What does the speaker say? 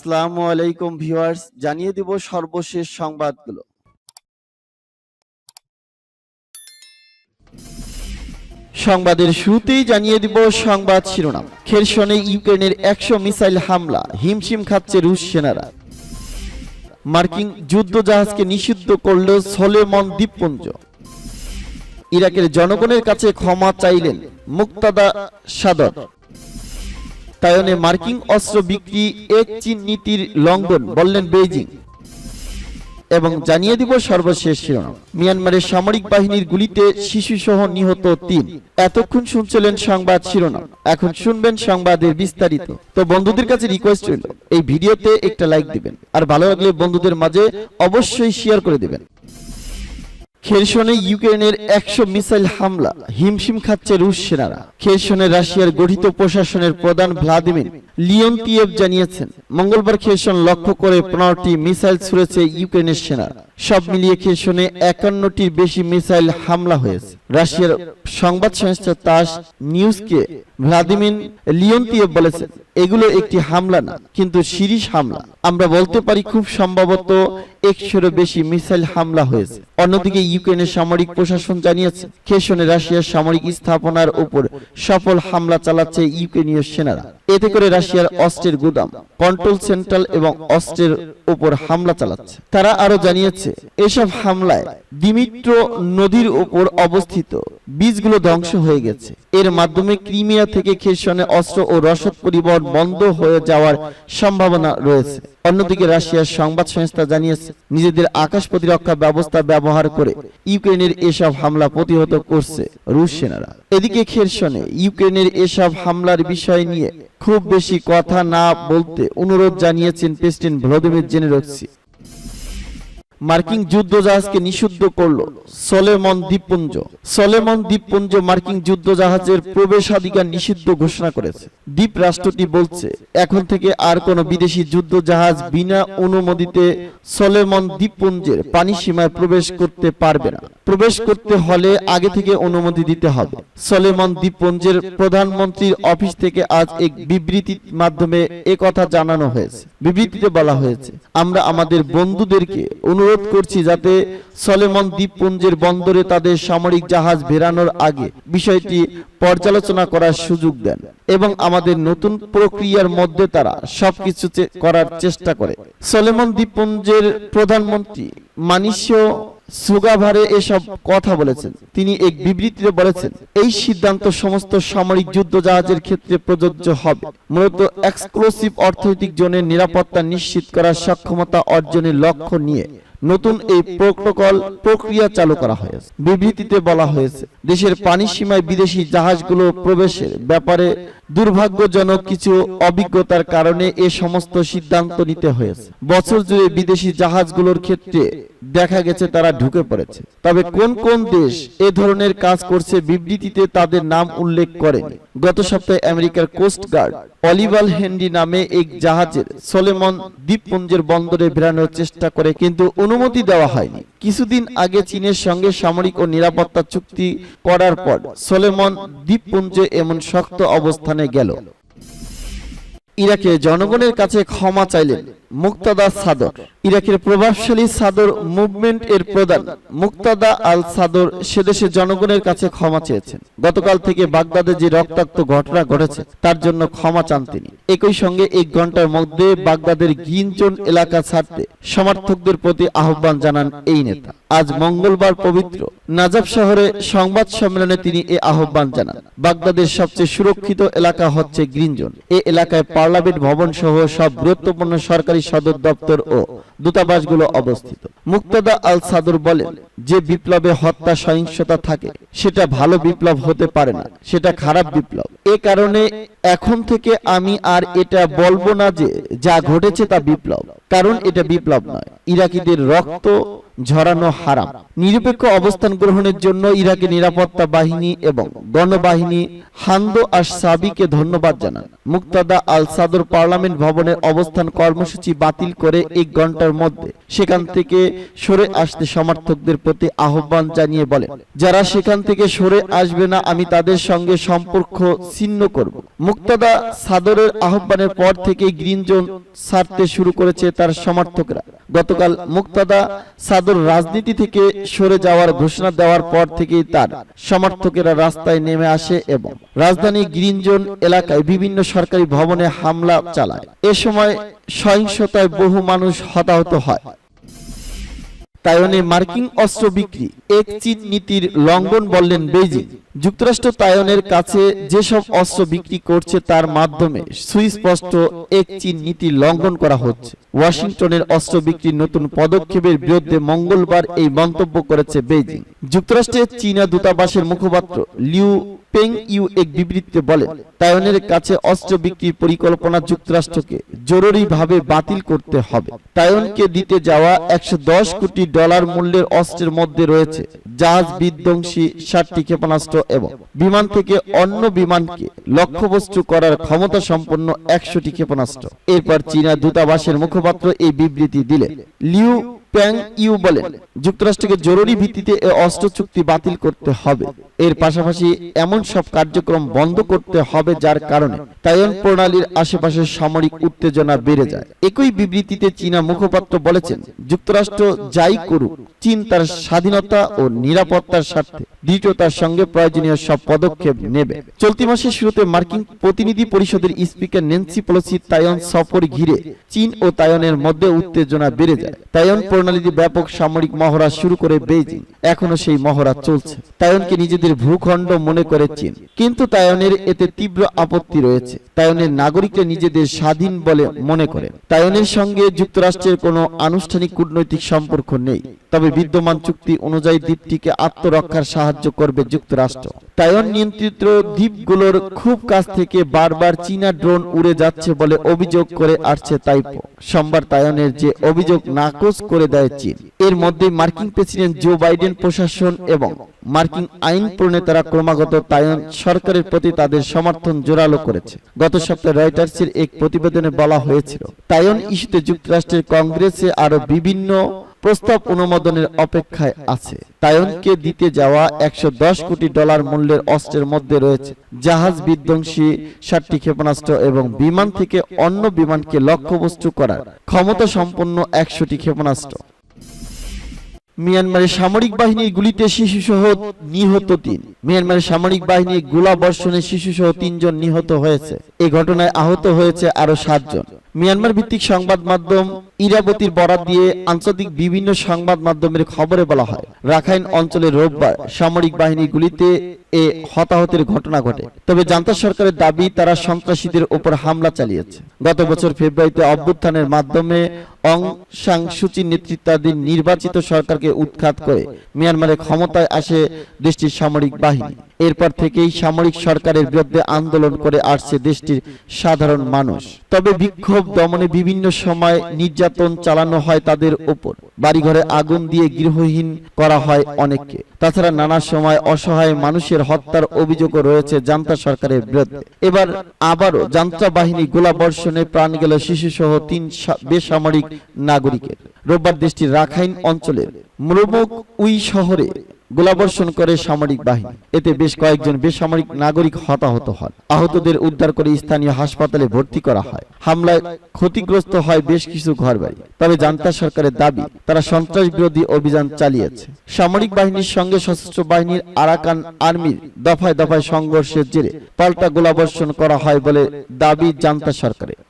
আসসালামু আলাইকুম ভিউয়ার্স, জানিয়ে দিব সর্বশেষ সংবাদগুলো। সংবাদের শুরুতেই জানিয়ে দিব সংবাদ শিরোনাম। খেরসনে ইউক্রেনের একশো মিসাইল হামলা, হিমশিম খাচ্ছে রুশ সেনারা। মার্কিন যুদ্ধ জাহাজকে নিষিদ্ধ করল সোলেমন দ্বীপপুঞ্জ। ইরাকের জনগণের কাছে ক্ষমা চাইলেন মুক্তাদা সাদর তাইওয়ানে মার্কিন অস্ত্র বিক্রি এক চীন নীতির লঙ্ঘন বললেন বেইজিং। এবং জানিয়ে দিব সর্বশেষ শিরোনাম। মিয়ানমারের সামরিক বাহিনীর গুলিতে শিশুসহ নিহত তিন। এতক্ষণ শুনছিলেন সংবাদ শিরোনাম। এখন শুনবেন সংবাদের বিস্তারিত। তো বন্ধুদের কাছে রিকোয়েস্ট রইল, এই ভিডিওতে একটা লাইক দিবেন। আর ভালো লাগলে বন্ধুদের মাঝে অবশ্যই শেয়ার করে দিবেন। খেরসনে ইউক্রেনের একশো মিসাইল হামলা, হিমশিম খাচ্ছে রুশ সেনারা। খেরসনে রাশিয়ার গঠিত প্রশাসনের প্রধান ভ্লাদিমির লিওনতিয়েভ জানিয়েছেন, মঙ্গলবার খেরসন লক্ষ্য করে পনেরোটি মিসাইল ছুড়েছে ইউক্রেনের সেনারা। সব মিলিয়ে খেরসনে একান্নটির বেশি মিসাইল হামলা হয়েছে। রাশিয়ার সংবাদ সংস্থা তাস নিউজকে ভ্লাদিমির লিওনতিয়েভ বলেছেন, এগুলো একটি হামলা না, কিন্তু সিরিজ হামলা। আমরা বলতে পারি খুব সম্ভবত একশোরও বেশি মিসাইল হামলা হয়েছে। অন্যদিকে ইউক্রেনের সামরিক প্রশাসন জানিয়েছে, খেসনে রাশিয়ার সামরিক স্থাপনার উপর সফল হামলা চালাচ্ছে ইউক্রেনীয় সেনারা। এতে করে রাশিয়ার অস্ত্রের গুদাম, কন্ট্রোল সেন্ট্রাল এবং অস্ত্রের উপর হামলা চালাচ্ছে। তারা আরও জানিয়েছে, এসব হামলায় দিমিত্র নদীর উপর অবস্থিত বীজগুলো ধ্বংস হয়ে গেছে। এর মাধ্যমে ক্রিমিয়া থেকে খেসনে অস্ত্র ও রসদ পরিবহন বন্ধ হয়ে যাওয়ার সম্ভাবনা রয়েছে। অন্যদিকে রাশিয়ার সংবাদ সংস্থা জানিয়েছে, নিজেদের আকাশ প্রতিরক্ষা ব্যবস্থা ব্যবহার করে ইউক্রেনের এসব হামলা প্রতিহত করছে রুশ সেনারা। এদিকে খেরসনে ইউক্রেনের এসব হামলার বিষয় নিয়ে খুব বেশি কথা না বলতে অনুরোধ জানিয়েছেন প্রেসিডেন্ট ভ্লাদিমির জেনেরক্সি মার্কিন যুদ্ধ জাহাজকে নিষিদ্ধ করল। সলেমন দ্বীপপুঞ্জ। সলেমন দ্বীপপুঞ্জ মার্কিন যুদ্ধ জাহাজের প্রবেশাধিকার নিষিদ্ধ ঘোষণা করেছে। দ্বীপ রাষ্ট্রটি বলছে, এখন থেকে আর কোনো বিদেশি যুদ্ধ জাহাজ বিনা অনুমতিতে সলেমন দ্বীপপুঞ্জের পানি সীমায় প্রবেশ করতে পারবে না। প্রবেশ করতে হলে আগে থেকে অনুমতি দিতে হবে। সলেমন দ্বীপপুঞ্জের প্রধানমন্ত্রীর অফিস থেকে আজ এক বিবৃতির মাধ্যমে কথা জানানো হয়েছে। বিবৃতিতে বলা হয়েছে, আমরা আমাদের বন্ধুদেরকে অনুরোধ করছি যাতে সলেমন দ্বীপপুঞ্জের বন্দরে তাদের সামরিক জাহাজ ভেরানোর আগে বিষয়টি পর্যালোচনা করার সুযোগ দেন এবং আমাদের নতুন প্রক্রিয়ার মধ্যে তারা সবকিছু করার চেষ্টা করে। সলেমন দ্বীপপুঞ্জের প্রধানমন্ত্রী মানিসিও সুগাভারে এসব কথা বলেছেন। তিনি এক বিবৃতিতে বলেছেন, এই সিদ্ধান্ত সমস্ত সামরিক যুদ্ধ জাহাজের ক্ষেত্রে প্রযোজ্য হবে। মূলত এক্সক্লুসিভ অর্থনৈতিক জোনের নিরাপত্তা নিশ্চিত করার সক্ষমতা অর্জনের লক্ষ্য নিয়ে নতুন এই প্রোটোকল প্রক্রিয়া চালু করা হয়েছে। বিবৃতিতে বলা হয়েছে দেশের পানি সীমায় বিদেশি জাহাজগুলো প্রবেশের ব্যাপারে দুর্ভাগ্যজনক কিছু অভিজ্ঞতার কারণে এ সমস্ত সিদ্ধান্ত নিতে হয়েছে। বছর জুড়ে বিদেশি জাহাজগুলোর ক্ষেত্রে দেখা গেছে তারা ঢুকে পড়েছে। তবে কোন কোন দেশ এ ধরনের কাজ করছে বিবৃতিতে তাদের নাম উল্লেখ করেনি। গত সপ্তাহে আমেরিকার কোস্ট গার্ড অলিভাল হেনরি নামে এক জাহাজের সোলেমন দ্বীপপুঞ্জের বন্দরে বেরানোর চেষ্টা করে কিন্তু অনুমতি দেওয়া হয়নি। কিছুদিন আগে চীনের সঙ্গে সামরিক ও নিরাপত্তা চুক্তি করার পর সোলেমন দ্বীপপুঞ্জে এমন শক্ত অবস্থানে গেল। ইরাকে জনগণের কাছে ক্ষমা চাইলেন মুক্তাদা সাদর। ইরাকের প্রভাবশালী সাদর মুভমেন্ট এর প্রধান মুক্তাদা আল সাদর সেদেশে জনগণের কাছে ক্ষমা চেয়েছেন। গতকাল থেকে বাগদাদে যে রক্তাক্ত ঘটনা ঘটেছে, তার জন্য ক্ষমা চান তিনি। একই সঙ্গে এক ঘণ্টার মধ্যে বাগদাদের গ্রিনজোন এলাকা ছাড়তে সমর্থকদের প্রতি আহ্বান জানান এই নেতা। আজ মঙ্গলবার পবিত্র নাজাব শহরে সংবাদ সম্মেলনে তিনি এ আহ্বান জানান। বাগদাদের সবচেয়ে সুরক্ষিত এলাকা হচ্ছে গ্রিন জোন এ এলাকায় পার্লামেন্ট ভবন সহ সব গুরুত্বপূর্ণ সরকারি সদর দপ্তর ও দূতাবাসগুলো অবস্থিত। মুক্তাদা আল সাদর বলেন, যে বিপ্লবে হত্যা সহিংসতা থাকে, সেটা ভালো বিপ্লব হতে পারে না, সেটা খারাপ বিপ্লব। এ কারণে এখন থেকে আমি আর এটা বলব না যে যা ঘটেছে তা বিপ্লব, কারণ এটা বিপ্লব নয়। ইরাকিদের রক্ত ঝরানো হারাম। নিরপেক্ষ অবস্থান গ্রহণের জন্য ইরাকের নিরাপত্তা বাহিনী এবং গণবাহিনী হান্দো আর সাবিকে ধন্যবাদ জানান। মুক্তাদা আল সাদর পার্লামেন্ট ভবনের অবস্থান কর্মসূচি বাতিল করে এক ঘণ্টার মধ্যে সেখান থেকে সরে আসতে সমর্থকদের প্রতি আহ্বান জানিয়ে বলেন, যারা সেখান থেকে সরে আসবে না, আমি তাদের সঙ্গে সম্পর্ক ছিন্ন করব। মুক্তাদা সাদরের আহ্বানের পর থেকে গ্রিন জোন ছাড়তে শুরু করেছে তার সমর্থকরা। গতকাল মুক্তাদা সাদর রাজনীতি থেকে সরে যাওয়ার ঘোষণা দেওয়ার পর থেকেই তার সমর্থকেরা রাস্তায় নেমে আসে এবং রাজধানী গ্রিন জোন এলাকায় বিভিন্ন সরকারি ভবনে হামলা চালায়। এ সময় সহিংসতায় বহু মানুষ হতাহত হয়। তাইওয়ানে মার্কিন অস্ত্র বিক্রি, এক চীন নীতির লঙ্ঘন বললেন বেইজিং। যুক্তরাষ্ট্র তাইওয়ানের কাছে যেসব অস্ত্র বিক্রি করছে তার মাধ্যমে সুস্পষ্ট এক চীন নীতি লঙ্ঘন করা হচ্ছে। ওয়াশিংটনের অস্ত্র বিক্রির নতুন পদক্ষেপের বিরুদ্ধে মঙ্গলবার এই মন্তব্য করেছে বেইজিং। যুক্তরাষ্ট্রের চীনা দূতাবাসের মুখপাত্র লিউ পেং ইউ এক বিবৃতিতে বলেন তাইওয়ানের কাছে অস্ত্র বিক্রির পরিকল্পনা যুক্তরাষ্ট্রকে জরুরিভাবে বাতিল করতে হবে। তাইওয়ানকে দিতে যাওয়া একশো কোটি ডলার মূল্যের অস্ত্রের মধ্যে রয়েছে, জাহাজ বিধ্বংসী ষাটটি ক্ষেপণাস্ত্র এবং বিমান থেকে অন্য বিমানকে লক্ষ্যবস্তু করার ক্ষমতা সম্পন্ন একশোটি ক্ষেপণাস্ত্র। এরপর চীনা দূতাবাসের মুখপাত্র এই বিবৃতি দিলে, লিউ প্যাং ইউ বলেন যুক্তরাষ্ট্রকে জরুরি ভিত্তিতে এ অস্ত্র চুক্তি বাতিল করতে হবে। এর পাশাপাশি এমন সব কার্যক্রম বন্ধ করতে হবে যার কারণে তাইওয়ান প্রণালীর আশেপাশে সামরিক উত্তেজনা বেড়ে যায়। একই বিবৃতিতে চীনা মুখপাত্র বলেছেন, যুক্তরাষ্ট্র যাই করুক, চীন তার স্বাধীনতা ও নিরাপত্তার স্বার্থে দৃঢ়তার সঙ্গে প্রয়োজনীয় সব পদক্ষেপ নেবে। চলতি মাসের শুরুতে মার্কিন প্রতিনিধি পরিষদের স্পিকার নেন্সি পলসি তাইওয়ান সফর ঘিরে চীন ও তাইওয়ানের মধ্যে উত্তেজনা বেড়ে যায়। তাইওয়ান প্রণালীতে ব্যাপক সামরিক মহড়া শুরু করে বেজিং এখনও সেই মহড়া চলছে। তায়নকে নিজেদের ভূখণ্ড মনে করে চীন। কিন্তু তায়নের এতে তীব্র আপত্তি রয়েছে। তায়নের নাগরিকরা নিজেদের স্বাধীন বলে মনে করে তায়নের সঙ্গে যুক্তরাষ্ট্রের কোনো আনুষ্ঠানিক কূটনৈতিক সম্পর্ক নেই। তবে বিদ্যমান চুক্তি অনুযায়ী দ্বীপটিকে আত্মরক্ষার সাহায্য করবে যুক্তরাষ্ট্র। তাইওয়ান নিয়ন্ত্রিত দ্বীপগুলোর খুব কাছ থেকে বারবার চীনা ড্রোন উড়ে যাচ্ছে বলে অভিযোগ করে আসছে তাইপো। সোমবার তাইওয়ানের যে অভিযোগ নাকচ করে দেয় চীন, এর মধ্যে মার্কিন প্রেসিডেন্ট জো বাইডেন প্রশাসন এবং মার্কিন আইন প্রণেতারা ক্রমাগত তাইওয়ান সরকারের প্রতি তাদের সমর্থন জোরালো করেছে। গত সপ্তাহে রয়টার্সের এক প্রতিবেদনে বলা হয়েছিল, তাইওয়ান ইস্যুতে যুক্তরাষ্ট্রের কংগ্রেসে আরও বিভিন্ন প্রস্তাব অনুমোদনের অপেক্ষায় আছে। তাইওয়ানকে দিতে যাওয়া একশো কোটি ডলার মূল্যের অস্ত্রের মধ্যে রয়েছে। জাহাজ বিধ্বংসী ষাটটি ক্ষেপণাস্ত্র এবং বিমান থেকে অন্য বিমানকে লক্ষ্যবস্তু করার ক্ষমতা সম্পন্ন একশোটি ক্ষেপণাস্ত্র। মিয়ানমারের সামরিক বাহিনীর গুলিতে শিশুসহ নিহত তিন। মিয়ানমারের সামরিক বাহিনীর গোলা বর্ষণে শিশুসহ তিনজন নিহত হয়েছে। এই ঘটনায় আহত হয়েছে আরও সাতজন। মিয়ানমার ভিত্তিক সংবাদ মাধ্যম ইরাবতীর বরাত দিয়ে আন্তর্জাতিক বিভিন্ন সংবাদ মাধ্যমের খবরে বলা হয়, রাখাইন অঞ্চলে রোববার সামরিক বাহিনীর গুলিতে এ হতাহতের ঘটনা ঘটে। তবে জান্তা সরকারের দাবি, তারা সন্ত্রাসীদের উপর হামলা চালিয়েছে। গত বছর ফেব্রুয়ারিতে অভ্যুত্থানের মাধ্যমে অং সাং সুচির নেতৃত্বাধীন নির্বাচিত সরকারকে উৎখাত করে মিয়ানমারে ক্ষমতায় আসে দেশটির সামরিক বাহিনী। এরপর থেকেই সামরিক সরকারের বিরুদ্ধে আন্দোলন করে আসছে দেশটির সাধারণ মানুষ। তবে বিক্ষোভ দমনে বিভিন্ন সময় নির্যাতন চালানো হয় তাদের উপর। বাড়িঘরে আগুন দিয়ে গৃহহীন করা হয় অনেককে। তাছাড়া নানা সময় অসহায় মানুষের হত্যার অভিযোগও রয়েছে জান্তা সরকারের বিরুদ্ধে। এবার আবারও জান্তা বাহিনী গোলাবর্ষণে প্রাণ গেল শিশু সহ তিন বেসামরিক নাগরিকের। রোববার দেশটির রাখাইন অঞ্চলের মুরমুক উই শহরে গোলাবর্ষণ করে সামরিক বাহিনী। এতে বেশ কয়েকজন বেসামরিক নাগরিক হতাহত হন। আহতদের উদ্ধার করে স্থানীয় হাসপাতালে ভর্তি করা হয়। হামলায় ক্ষতিগ্রস্ত হয় বেশ কিছু ঘরবাড়ি। তবে জান্তা সরকারের দাবি, তারা সন্ত্রাস বিরোধী অভিযান চালিয়েছে। সামরিক বাহিনীর সঙ্গে সশস্ত্র বাহিনীর আরাকান আর্মির দফায় দফায় সংঘর্ষের জেরে পাল্টা গোলাবর্ষণ করা হয় বলে দাবি জান্তা সরকারের।